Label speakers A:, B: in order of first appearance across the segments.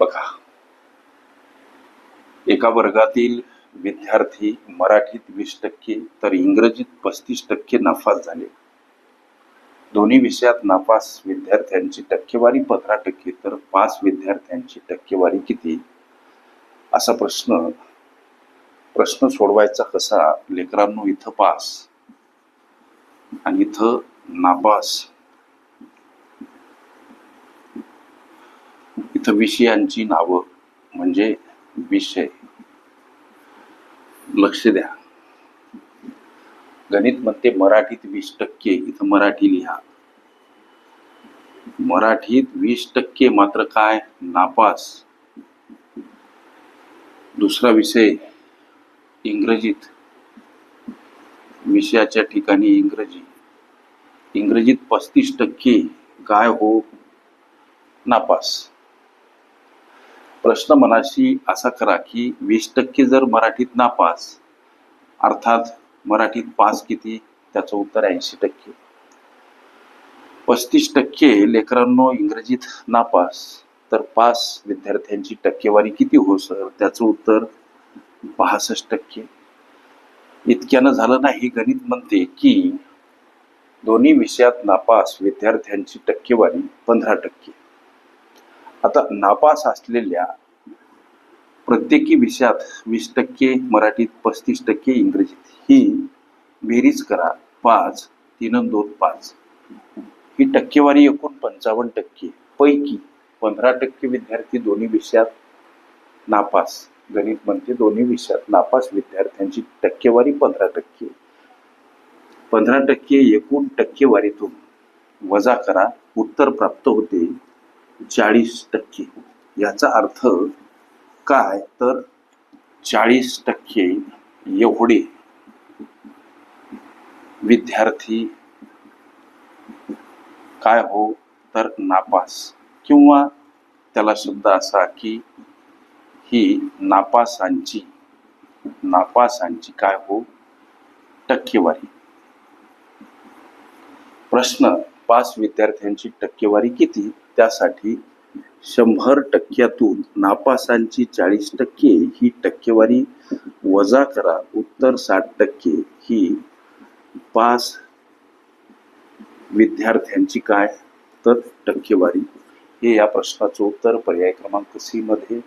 A: बघा. एका वर्गातील विद्यार्थी मराठीत वीस टक्के तर इंग्रजीत पस्तीस टक्के नापास झाले. दोन्ही विषयात नापास विद्यार्थ्यांची टक्केवारी पंधरा टक्के तर पास विद्यार्थ्यांची टक्केवारी किती? असा प्रश्न प्रश्न सोडवायचा कसा? लेकरांनो इथं पास. आणि इथं नापास. इथं विषयांची नावं म्हणजे विषय. लक्ष द्या. गणित मध्ये मराठीत वीस टक्के इथं मराठी लिहा. मराठीत वीस टक्के मात्र काय? नापास. दुसरा विषय इंग्रजीत. विषयाच्या ठिकाणी इंग्रजी. इंग्रजीत पस्तीस टक्के. काय हो? नापास. प्रश्न मनाशी असा करा की वीस टक्के जर मराठीत नापास अर्थात मराठीत पास किती? त्याचं उत्तर ऐंशी टक्के. पस्तीस टक्के लेकरांनो इंग्रजीत नापास तर पास विद्यार्थ्यांची टक्केवारी किती हो सर? त्याचं उत्तर पासष्ट टक्के. इतक्यानं झालं नाही गणित म्हणते की दोन्ही विषयात नापास विद्यार्थ्यांची टक्केवारी पंधरा टक्के. आता नापास असलेल्या प्रत्येकी विषयात वीस टक्के मराठीत पस्तीस टक्के इंग्रजीत. ही बेरीज करा. पाच तीन दोन पाच. ही टक्केवारी एकूण पंचावन्न टक्के. पैकी पंधरा टक्के विद्यार्थी दोन्ही विषयात नापास. गणित म्हणते दोन्ही विषयात नापास विद्यार्थ्यांची टक्केवारी पंधरा टक्के. पंधरा टक्के एकूण टक्केवारीतून वजा करा. उत्तर प्राप्त होते. चाळीस टक्के. याचा अर्थ काय? तर चाळीस टक्के एवढे विद्यार्थी काय हो? तर नापास. किंवा त्याला शब्द असा की ही नापासांची नापासांची काय हो? टक्केवारी. प्रश्न पास विद्यार्थ्यांची टक्केवारी किती? त्यासाठी शंभर टक्क्यातून नापासांची चाळीस टक्के ही टक्केवारी वजा करा. उत्तर साठ टक्के ही पास विद्यार्थ्यांची काय? तर टक्केवारी. हे या प्रश्नाचं उत्तर पर्याय क्रमांक सी मध्ये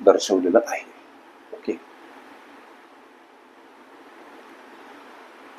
A: दर्शवलेलं आहे ओके